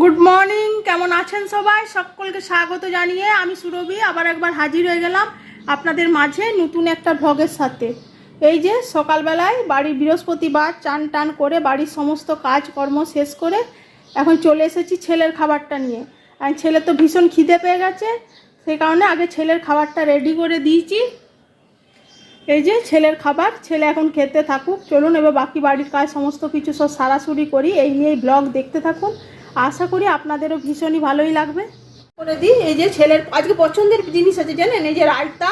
Good morning কেমন আছেন সবাই? সকলকে স্বাগত জানিয়ে আমি সুরভি, আবার একবার হাজির হয়ে গেলাম আপনাদের মাঝে নতুন একটা ভ্লগের সাথে। এই যে সকালবেলায় বাড়ির বৃহস্পতিবার চান টান করে বাড়ির সমস্ত কাজকর্ম শেষ করে এখন চলে এসেছি ছেলের খাবারটা নিয়ে। আর ছেলে তো ভীষণ খিদে পেয়ে গেছে, সেই কারণে আগে ছেলের খাবারটা রেডি করে দিয়েছি। এই যে ছেলের খাবার, ছেলে এখন খেতে থাকুক। চলুন এবার বাকি বাড়ির কাজ সমস্ত কিছু সব সারাসুরি করি। এই নিয়েই ব্লগ দেখতে থাকুন। আশা করি আপনাদেরও ভীষণই ভালোই লাগবে। করে দিই, এই যে ছেলের, আজকে পছন্দের জিনিস আছে জানেন, এই যে রায়তা,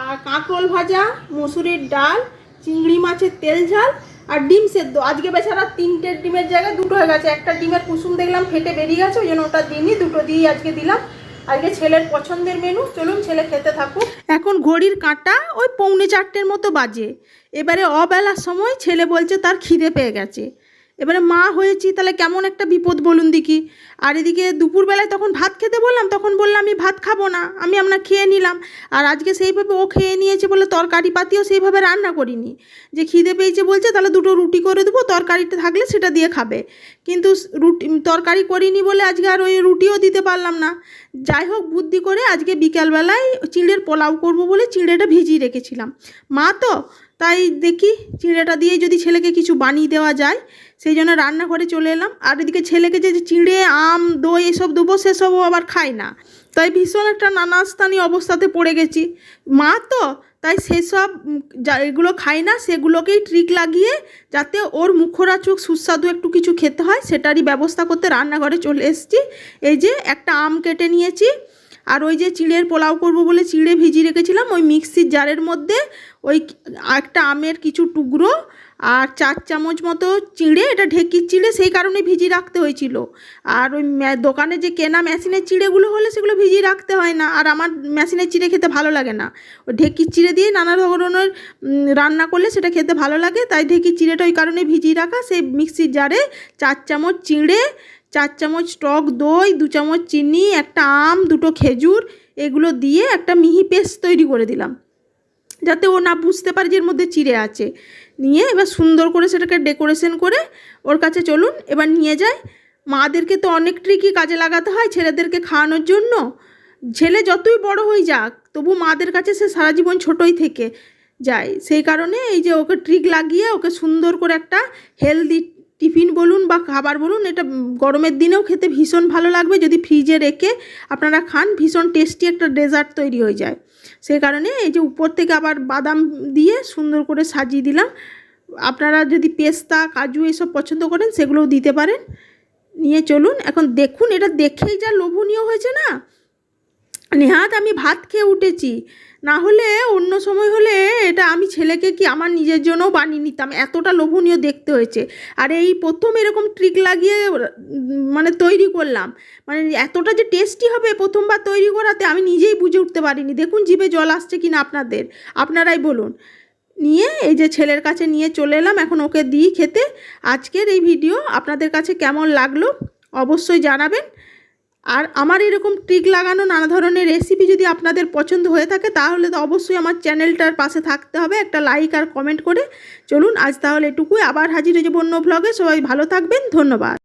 আর কাঁকরোল ভাজা, মসুরির ডাল, চিংড়ি মাছের তেল ঝাল, আর ডিম সেদ্ধ। আজকে বেচারা তিনটে ডিমের জায়গায় দুটো হয়ে গেছে। একটা ডিমের কুসুম দেখলাম, ফেটে বেরিয়ে গেছে, ওই জন্য ওটা দিইনি, দুটো দিয়ে আজকে দিলাম। আজকে ছেলের পছন্দের মেনু চলুন ছেলে খেতে থাকুক। এখন ঘড়ির কাঁটা ওই পৌনে চারটের মতো বাজে। এবারে অবেলার সময় ছেলে বলছে তার খিদে পেয়ে গেছে। এবারে মা হয়েছি, তাহলে কেমন একটা বিপদ বলুন দেখি। আর এদিকে দুপুরবেলায় তখন ভাত খেতে বললাম, তখন বললাম, আমি ভাত খাব না, আমি আপনার খেয়ে নিলাম। আর আজকে সেইভাবে ও খেয়ে নিয়েছে বলে তরকারি পাতিও সেইভাবে রান্না করিনি। যে খিদে পেয়েছে বলছে, তাহলে দুটো রুটি করে দেবো, তরকারিটা থাকলে সেটা দিয়ে খাবে। কিন্তু রুটি তরকারি করিনি বলে আজকে আর ওই রুটিও দিতে পারলাম না। যাই হোক, বুদ্ধি করে আজকে বিকালবেলায় চিঁড়ের পোলাও করব বলে চিঁড়েটা ভিজিয়ে রেখেছিলাম। মা তো তাই দেখি চিঁড়েটা দিয়ে যদি ছেলেকে কিছু বানিয়ে দেওয়া যায়, সেই জন্য রান্নাঘরে চলে এলাম। আর এদিকে ছেলেকে যে চিঁড়ে, আম, দই এসব দেবো সেসবও আবার খায় না। তাই ভীষণ একটা নানাস্থানীয় অবস্থাতে পড়ে গেছি। মা তো, তাই সেসব যা এগুলো খায় না, সেগুলোকেই ট্রিক লাগিয়ে যাতে ওর মুখরা চোখ সুস্বাদু একটু কিছু খেতে হয়, সেটারই ব্যবস্থা করতে রান্নাঘরে চলে এসেছি। এই যে একটা আম কেটে নিয়েছি আর ওই যে চিড়ের পোলাও করব বলে চিড়ে ভিজিয়ে রেখেছিলাম, ওই মিক্সির জারের মধ্যে ওই একটা আমের কিছু টুকরো আর চার চামচ মতো চিড়ে, এটা ঢেকির চিড়ে, সেই কারণে ভিজিয়ে রাখতে হয়েছিল। আর ওই দোকানে যে কেনা মেশিনের চিড়েগুলো হলে সেগুলো ভিজিয়ে রাখতে হয় না, আর আমার মেশিনের চিড়ে খেতে ভালো লাগে না। ওই ঢেকির চিড়ে দিয়ে নানা ধরনের রান্না করলে সেটা খেতে ভালো লাগে, তাই ঢেকির চিড়েটা ওই কারণে ভিজিয়ে রাখা, সেই মিক্সির জারে চার চামচ চিড়ে চার চামচ টক দই, দু চামচ চিনি, একটা আম, দুটো খেজুর, এগুলো দিয়ে একটা মিহি পেস্ট তৈরি করে দিলাম। যাতে ও না বুঝতে পারে যে এর মধ্যে চিড়ে আছে। নিয়ে এবার সুন্দর করে সেটাকে ডেকোরেশন করে ওর কাছে চলুন, এবার নিয়ে যায় মাদেরকে তো অনেক ট্রিকই কাজে লাগাতে হয় ছেলেদেরকে খাওয়ানোর জন্য। ছেলে যতই বড় হয়ে যাক, তবু মাদের কাছে সে সারা জীবন ছোটই থেকে যায়। সেই কারণে এই যে ওকে ট্রিক লাগিয়ে ওকে সুন্দর করে একটা হেলদি টিফিন বলুন বা খাবার বলুন, এটা গরমের দিনেও খেতে ভীষণ ভালো লাগবে। যদি ফ্রিজে রেখে আপনারা খান, ভীষণ টেস্টি একটা ডেজার্ট তৈরি হয়ে যায়। সেই কারণে এই যে উপর থেকে আবার বাদাম দিয়ে সুন্দর করে সাজিয়ে দিলাম। আপনারা যদি পেস্তা, কাজু এসব পছন্দ করেন, সেগুলোও দিতে পারেন। নিয়ে চলুন, এখন দেখুন, এটা দেখেই যা লোভনীয় হয়েছে না? নেহাত আমি ভাত খেয়ে উঠেছি। না হলে অন্য সময় হলে এটা আমি ছেলেকে কি আমার নিজের জন্যও বানিয়ে নিতাম? এতটা লোভনীয় দেখতে হয়েছে। আর এই প্রথম এরকম ট্রিক লাগিয়ে মানে তৈরি করলাম। মানে এতটা যে টেস্টি হবে প্রথমবার তৈরি করাতে আমি নিজেই বুঝে উঠতে পারিনি। দেখুন, জিভে জল আসছে কিনা আপনাদের। আপনারাই বলুন। নিয়ে এই যে ছেলের কাছে নিয়ে চলে এলাম। এখন ওকে দিই খেতে। আজকের এই ভিডিও আপনাদের কাছে কেমন লাগল অবশ্যই জানাবেন। আর আমার এরকম ট্রিক লাগানো নানা ধরনের রেসিপি যদি আপনাদের পছন্দ হয়ে থাকে, তাহলে তো অবশ্যই আমার চ্যানেলটার পাশে থাকতে হবে। একটা লাইক আর কমেন্ট করে চলুন। আজ তাহলে এটুকুই। আবার হাজির হয়ে যাব অন্য ব্লগে সবাই ভালো থাকবেন। ধন্যবাদ।